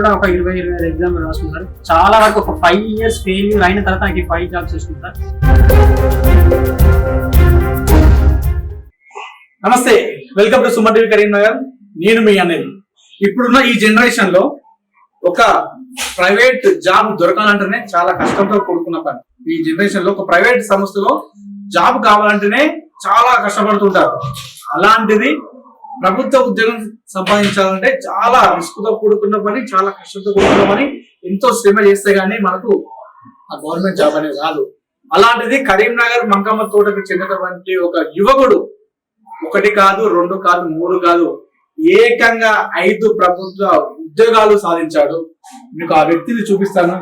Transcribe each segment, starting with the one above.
కూడా ఒక ఇరవై ఇరవై ఐదు ఎగ్జామ్ రాసుకుంటారు. చాలా వరకు ఒక ఫైవ్ ఇయర్స్ ఫెయిల్యూర్ అయిన తర్వాత నాకు ఫైవ్ జాబ్స్ వచ్చింది నమస్తే welcome to Suman TV Karimnagar. నేను మీ అనేది ఇప్పుడున్న ఈ జనరేషన్లో ఒక ప్రైవేట్ జాబ్ దొరకాలంటేనే చాలా కష్టంతో కూడుకున్న పని. ఈ జనరేషన్లో ఒక ప్రైవేట్ సంస్థలో జాబ్ కావాలంటేనే చాలా కష్టపడుతుంటారు. అలాంటిది ప్రభుత్వ ఉద్యోగం సంపాదించాలంటే చాలా రిస్క్తో కూడుకున్న పని చాలా కష్టంతో కూడుకున్న పని ఎంతో శ్రమ చేస్తే గానీ మనకు ఆ గవర్నమెంట్ జాబ్ అనేది రాదు. అలాంటిది కరీంనగర్ మంకమ్మ తోటకు చెందినటువంటి ఒక యువకుడు ఒకటి కాదు రెండు కాదు మూడు కాదు ఏకంగా ఐదు ప్రభుత్వ ఉద్యోగాలు సాధించాడు. మీకు ఆ వ్యక్తిని చూపిస్తాను.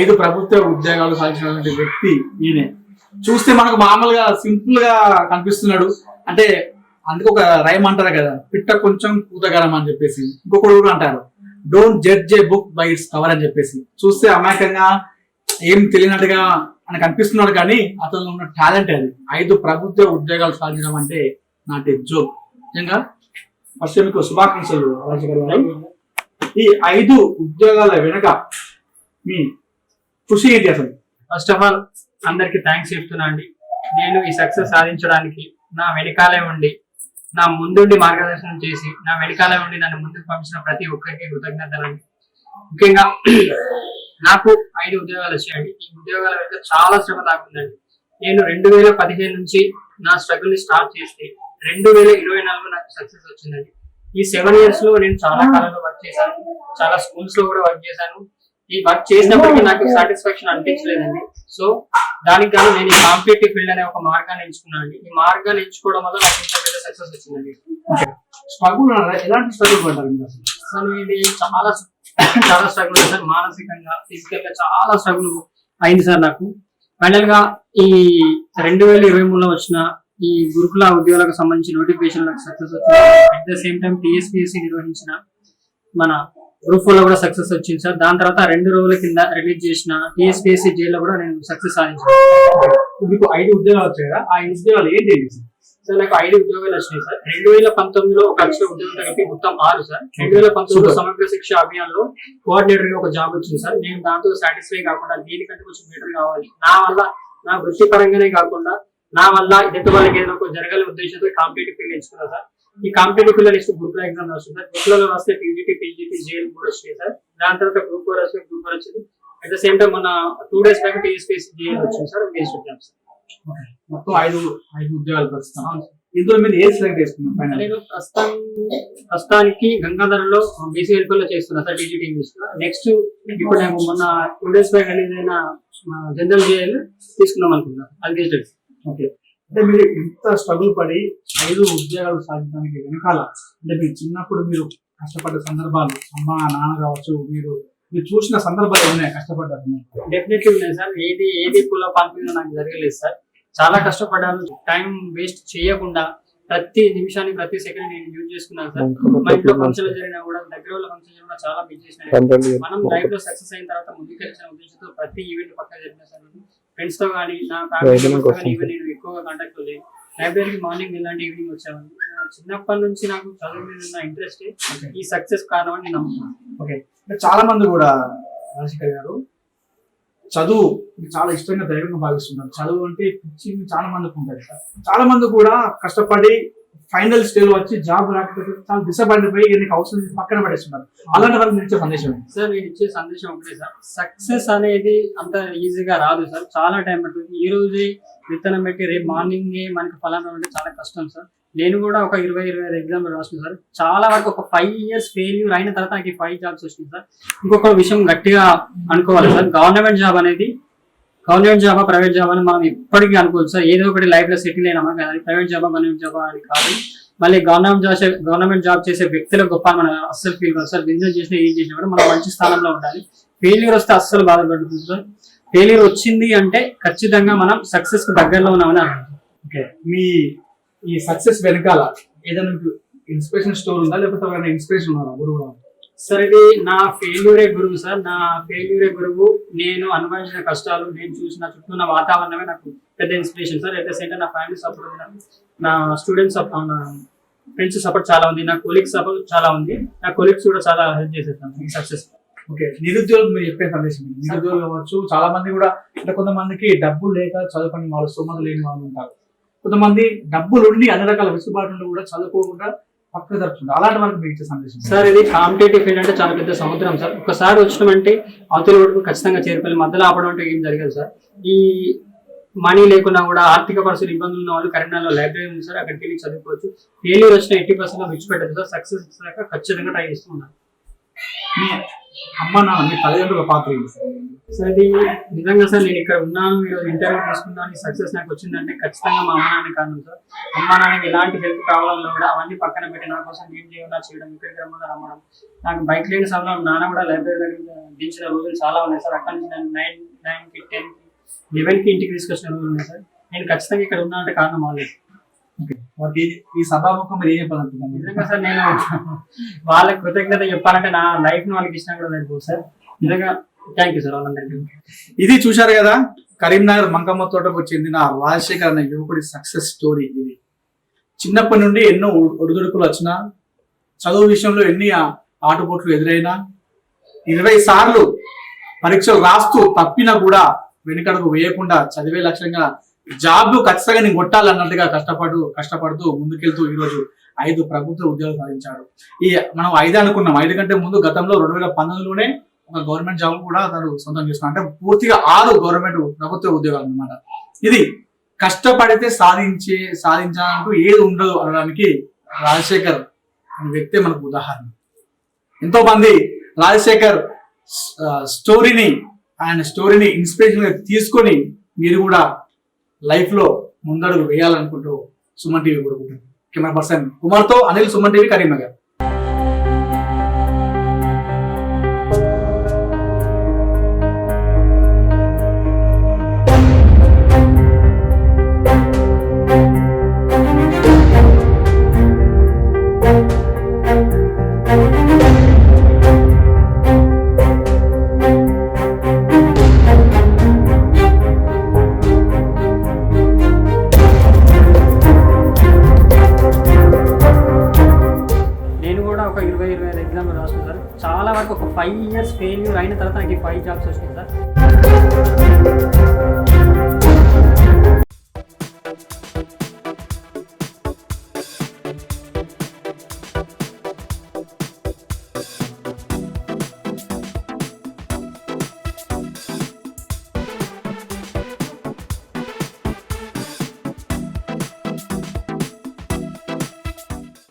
ఐదు ప్రభుత్వ ఉద్యోగాలు సాధించినటువంటి వ్యక్తి ఈయనే. చూస్తే మనకు మామూలుగా సింపుల్గా కనిపిస్తున్నాడు. అంటే అందుకు ఒక రైమ్ అంటారు కదా పిట్ట కొంచెం కూతగలం అని చెప్పేసి. ఇంకొకడు కూడా అంటారు don't judge a book by its cover అని చెప్పేసి. చూస్తే అమాయకంగా ఏం తెలియనట్టుగా అని కనిపిస్తున్నాడు కానీ అతను ఉన్న టాలెంట్ అది. ఐదు ప్రభుత్వ ఉద్యోగాలు సాధించడం అంటే నాటి జోక్ నిజంగా? ఫస్ట్ మీకు శుభాకాంక్షలు గారు. ఈ ఐదు ఉద్యోగాల వెనుక మీ కృషి ఏంటి అసలు. ఫస్ట్ ఆఫ్ ఆల్ అందరికి థ్యాంక్స్ చెప్తున్నా అండి. నేను ఈ సక్సెస్ సాధించడానికి నా వెనకాలే ఉండి నా ముందుండి మార్గదర్శనం చేసి నా వెనకాలే ఉండి నన్ను ముందుకు పంపించిన ప్రతి ఒక్కరికి కృతజ్ఞతలండి ముఖ్యంగా నాకు ఐదు ఉద్యోగాలు వచ్చాయండి. ఈ ఉద్యోగాల వెనుక చాలా శ్రమ తాకుందండి నేను రెండు వేల పదిహేను నుంచి నా స్ట్రగుల్ని స్టార్ట్ చేస్తే రెండు వేల ఇరవై నాలుగు నాకు సక్సెస్ వచ్చిందండి. ఈ సెవెన్ ఇయర్స్లో నేను చాలా కాలంలో వర్క్ చేశాను. చాలా స్కూల్స్లో కూడా వర్క్ చేశాను. ఈ వర్క్ చేసినప్పటికీ నాకు సాటిస్ఫాక్షన్ అనిపించలేదండి. సో దానికి గాను నేను ఈ కాంపిటేటివ్ ఫీల్డ్ అనే ఒక మార్గాన్ని ఎంచుకున్నాను అండి ఈ మార్గాన్ని ఎంచుకోవడం వల్ల నాకు ఇంత పెద్ద సక్సెస్ వచ్చిందండి. స్ట్రగుల్ ఎలాంటి స్ట్రగుల్ పడ్డారు మీరు అసలు? ఇది చాలా చాలా స్ట్రగుల్ సార్. మానసికంగా ఫిజికల్గా చాలా స్ట్రగుల్ అయింది సార్ నాకు. ఫైనల్గా ఈ రెండు వేల ఇరవై మూడులో వచ్చిన ఈ గురుకుల ఉద్యోగాలకు సంబంధించి నోటిఫికేషన్ సక్సెస్ వచ్చింది. At the same time TSPSC నిర్వహించిన మన గ్రూప్ ఫోర్లో కూడా సక్సెస్ వచ్చింది సార్. దాని తర్వాత రెండు రోజుల కింద రిలీజ్ చేసిన టీఎస్పీఎస్సీ జైల్లో కూడా నేను సక్సెస్ సాధించాను మీకు ఐదు ఉద్యోగాలు వచ్చాయి కదా ఆ ఉద్యోగాలు ఏంటి సార్? నాకు ఐదు ఉద్యోగాలు వచ్చినాయి సార్. రెండు వేల పంతొమ్మిదిలో ఒక అక్షర ఉద్యోగం కలిపి మొత్తం ఆరు సార్. రెండు వేల పంతొమ్మిదిలో సమగ్ర శిక్ష అభియాన్లో కోఆర్డినేటర్గా ఒక జాబ్ వచ్చింది సార్. నేను దాంతో సాటిస్ఫై కాకుండా దీనికంటే కొంచెం బెటర్ కావాలి. నా వల్ల నా వృత్తిపరంగానే కాకుండా నా వల్ల ఎదుటి వాళ్ళకి ఏదైనా ఒక జరగాలి ఉద్దేశంతో కాంపిటేటివ్ ఫీల్డ్ ఎంచుకున్నా సార్. ఈ కాంపిటేటివ్ నెక్స్ట్ గ్రూప్ ఎగ్జామ్ రాస్తుంది సార్. గ్రూప్లో వస్తే పీజీటీ పీజీటీ జేఎల్ కూడా వచ్చినాయి సార్. దాని తర్వాత గ్రూప్ ఫోర్ వస్తే గ్రూప్ ఫోర్ వచ్చింది అట్ ద సేమ్ టైం మన two days back TSPSC JL వచ్చింది సార్ బేస్డ్ ఎగ్జామ్స్ మొత్తం ఐదు ఐదు ఉద్యోగాలు ప్రస్తుతం. ఇందులో మీరు ఏది సెలెక్ట్ చేసుకున్నారు ఫైనల్ నేను ప్రస్తుతం ప్రస్తుతానికి గంగాధరలో బీసీ లో చేస్తున్నా సార్ టీజీటీ ఇంగ్లీష్ నెక్స్ట్ ఇప్పుడు నేను మొన్న టూ డేస్ బ్యాక్ అయిన జనరల్ జేఎల్ తీసుకుందాం అనుకుంటున్నాను అది ఓకే. అంటే మీరు ఇంత స్ట్రగుల్ పడి ఐదు ఉద్యోగాలు సాధించడానికి వెనకాల అంటే మీరు చిన్నప్పుడు మీరు కష్టపడ్డ సందర్భాలు అమ్మ నాన్న కావచ్చు మీరు మీరు చూసిన సందర్భాలు ఉన్నాయి? కష్టపడ్డారు. డెఫినెట్లీ ఉన్నాయి సార్. ఏది ఏది కుల పంపిణీ నాకు జరగలేదు సార్. చాలా కష్టపడ్డాను. టైం వేస్ట్ చేయకుండా ప్రతి నిమిషాన్ని ప్రతి సెకండ్ నేను యూజ్ చేసుకున్నాను సార్. మా ఇంట్లో ఫంక్షన్ జరిగినా కూడా దగ్గర వాళ్ళ ఫంక్షన్ జరిగినా చాలా బిజీ చేసిన మనం లైఫ్లో సక్సెస్ అయిన తర్వాత ముందుకెళ్ళిన ఉద్దేశంతో ప్రతి ఈవెంట్ పక్క జరిగిన సార్. ఫ్రెండ్స్తో కానీ నా ఫ్యామిలీ నేను ఎక్కువగా కాంటాక్ట్ లేదు లైబ్రరీకి మార్నింగ్ వెళ్ళండి ఈవినింగ్ వచ్చాను చిన్నప్పటి నుంచి నాకు చదువు మీద ఉన్న ఇంట్రెస్ట్ ఈ సక్సెస్ కారణం అని నేను నమ్ముతున్నాను. ఓకే. చాలా మంది కూడా రాజశేఖర్ గారు చదువు చాలా ఇష్టంగా ధైర్యంగా భావిస్తున్నారు చదువు అంటే పిచ్చి చాలా మందికి ఉంటుంది. చాలా మంది కూడా కష్టపడి ఫైనల్ స్టేజ్ వచ్చి జాబ్ రాకపోతే చాలా డిసప్పాయింట్ పోయి నీకు అవసరం పక్కన పడేస్తున్నారు. అలాంటి వాళ్ళకి ఇచ్చే సందేశం సార్ నేను ఇచ్చే సందేశం ఒకటే సార్. సక్సెస్ అనేది అంత ఈజీగా రాదు సార్. చాలా టైం పడుతుంది. ఈ రోజే విత్తనం పెట్టి రేపు మార్నింగ్ మనకి ఫలానా అంటే చాలా కష్టం సార్. నేను కూడా ఒక ఇరవై ఇరవై ఐదు ఎగ్జామ్ రాసిన సార్. చాలా వరకు ఒక ఫైవ్ ఇయర్స్ ఫెయిల్యూర్ అయిన తర్వాత నాకు ఫైవ్ జాబ్స్ వచ్చినాయి సార్. ఇంకొక విషయం గట్టిగా అనుకోవాలి సార్. గవర్నమెంట్ జాబ్ అనేది గవర్నమెంట్ జాబా ప్రైవేట్ జాబ్ అని మనం ఇప్పటికీ అనుకోవచ్చు సార్. ఏదో ఒకటి లైఫ్లో సెటిల్ అయినామా కానీ ప్రైవేట్ జాబా గవర్నమెంట్ జాబా అని కాదు. మళ్ళీ గవర్నమెంట్ జాబ్ గవర్నమెంట్ జాబ్ చేసే వ్యక్తుల గొప్ప మనం అస్సలు ఫీల్ కాదు సార్. బిజినెస్ చేసినా ఏం చేసినా కూడా మనం మంచి స్థానంలో ఉండాలి. ఫెయిల్యూర్ వస్తే అస్సలు బాధపడుతుంది సార్. ఫెయిల్యూర్ వచ్చింది అంటే ఖచ్చితంగా మనం సక్సెస్కు దగ్గరలో ఉన్నామని అర్థం. ఓకే మీ ఈ సక్సెస్ వెనకాల ఏదైనా ఇన్స్పిరేషన్ స్టోర్ ఉందా? లేకపోతే ఇన్స్పిరేషన్ ఉన్నారా? గురువు సార్ ఇది నా ఫెయిల్యూరే గురువు సార్. నా ఫెయిల్యూరే గురువు. నేను అనుభవించిన కష్టాలు నేను చూసిన చుట్టూ ఉన్న వాతావరణమే నాకు పెద్ద ఇన్స్పిరేషన్ సార్. అయితే సెంటర్ నా ఫ్యామిలీ సపోర్ట్ నా స్టూడెంట్స్ నా ఫ్రెండ్స్ సపోర్ట్ చాలా ఉంది. నా కొలీగ్స్ సపోర్ట్ చాలా ఉంది. నా కొలీగ్స్ కూడా చాలా హెల్ప్ చేసేస్తాను ఈ సక్సెస్ ఓకే నిరుద్యోగులకు మీరు చెప్పే సందేశం ఏంటి? నిరుద్యోగులు కావచ్చు చాలా మంది కూడా అంటే కొంతమందికి డబ్బులు లేక చదువుకుని వాళ్ళు సుమత లేని వాళ్ళు ఉంటారు. కొంతమంది డబ్బులు ఉండి అన్ని రకాల వెసులుబాటు కూడా చదువుకోకుండా పక్కకు జరుపుతుంటారు అలాంటి మీరు ఇచ్చే సందేశం? సార్ ఇది కాంపిటేటివ్ ఫీల్డ్ అంటే చాలా పెద్ద సముద్రం సార్. ఒకసారి వచ్చినామంటే అవతల వరకు ఖచ్చితంగా చేరుకోవాలి. మధ్యలో ఆపడం అంటే ఏం జరగదు సార్. ఈ మనీ లేకున్నా కూడా ఆర్థిక పరిస్థితులు ఇబ్బందులు ఉన్న వాళ్ళు కరీంనగర్లో లైబ్రరీ ఉంది సార్. అక్కడికి వెళ్ళి చదువుకోవచ్చు. ఫెయిల్యూర్ వచ్చిన ఎయిటీ పర్సెంట్ విడిచిపెట్టదు సార్. సక్సెస్ వచ్చాక ఖచ్చితంగా ట్రై చేస్తూ ఉన్నాను మీ అమ్మ నాన్న మీ తల్లిదండ్రుల పాత్ర ఏంటి సార్? సార్ ఇది నిజంగా సార్ నేను ఇక్కడ ఉన్నాను ఈరోజు ఇంటర్వ్యూ తీసుకున్నాను సక్సెస్ నాకు వచ్చిందంటే ఖచ్చితంగా మా అమ్మ నాన్న కారణం సార్. అమ్మ నాన్నకి ఎలాంటి హెల్త్ ప్రాబ్లంలో కూడా అవన్నీ పక్కన పెట్టి నా కోసం ఏం చేయాలో చేయడం ఇక్కడికి రమ్మని రమ్మడం నాకు బైక్ లేని సమయంలో నాన్న కూడా లైబ్రరీ దగ్గర దించిన రోజులు చాలా ఉన్నాయి సార్. అక్కడి నుంచి నేను నైన్ నైన్ టెన్కి లెవెన్కి ఇంటికి తీసుకొచ్చిన రోజులు ఉన్నాయి సార్. నేను ఖచ్చితంగా ఇక్కడ ఉన్నా అంటే కారణం అవ్వలేదు ఓకే. ఈ సభాముఖం మీరు ఏం చెప్పాలనుకుంటున్నారు? నిజంగా సార్ నేను వాళ్ళకి కృతజ్ఞత చెప్పాలంటే నా లైఫ్ని వాళ్ళకి ఇచ్చినా కూడా సరిపోదు సార్. నిజంగా థ్యాంక్ యూ సార్ వాళ్ళందరికీ. ఇది చూశారు కదా కరీంనగర్ మంకమ్మ తోటకు చెందిన రాజశేఖర్ అనే యువకుడి సక్సెస్ స్టోరీ ఇది. చిన్నప్పటి నుండి ఎన్నో ఒడిదుడుకులు వచ్చినా చదువు విషయంలో ఎన్ని ఆటుపోట్లు ఎదురైనా ఇరవై సార్లు పరీక్షలు రాస్తూ తప్పినా కూడా వెనుకడుగు వేయకుండా చదివే లక్ష్యంగా జాబ్ ఖచ్చితంగా నేను కొట్టాలన్నట్టుగా కష్టపడు కష్టపడుతూ ముందుకెళ్తూ ఈరోజు ఐదు ప్రభుత్వ ఉద్యోగాలు సాధించాడు ఈ మనం ఐదు అనుకున్నాం. ఐదు కంటే ముందు గతంలో రెండు వేల పంతొమ్మిదిలోనే ఒక గవర్నమెంట్ జాబ్ కూడా అతను సొంతం చేసుకున్నాడు అంటే పూర్తిగా ఆరు గవర్నమెంట్ ప్రభుత్వ ఉద్యోగాలు అనమాట ఇది కష్టపడితే సాధించే సాధించాలంటూ ఏది ఉండదు అనడానికి రాజశేఖర్ అనే వ్యక్తే మనకు ఉదాహరణ. ఎంతో మంది రాజశేఖర్ స్టోరీని ఆయన స్టోరీని ఇన్స్పిరేషన్ తీసుకొని మీరు కూడా లైఫ్లో ముందడుగు వేయాలనుకుంటూ సుమన్ టీవీ కోరుకుంటాను కెమెరా పర్సన్ కుమార్తో Anil Suman TV Karimnagar. Five years failure అయిన తర్వాత నాకు ఫైవ్ జాబ్స్ వచ్చినాయి సార్.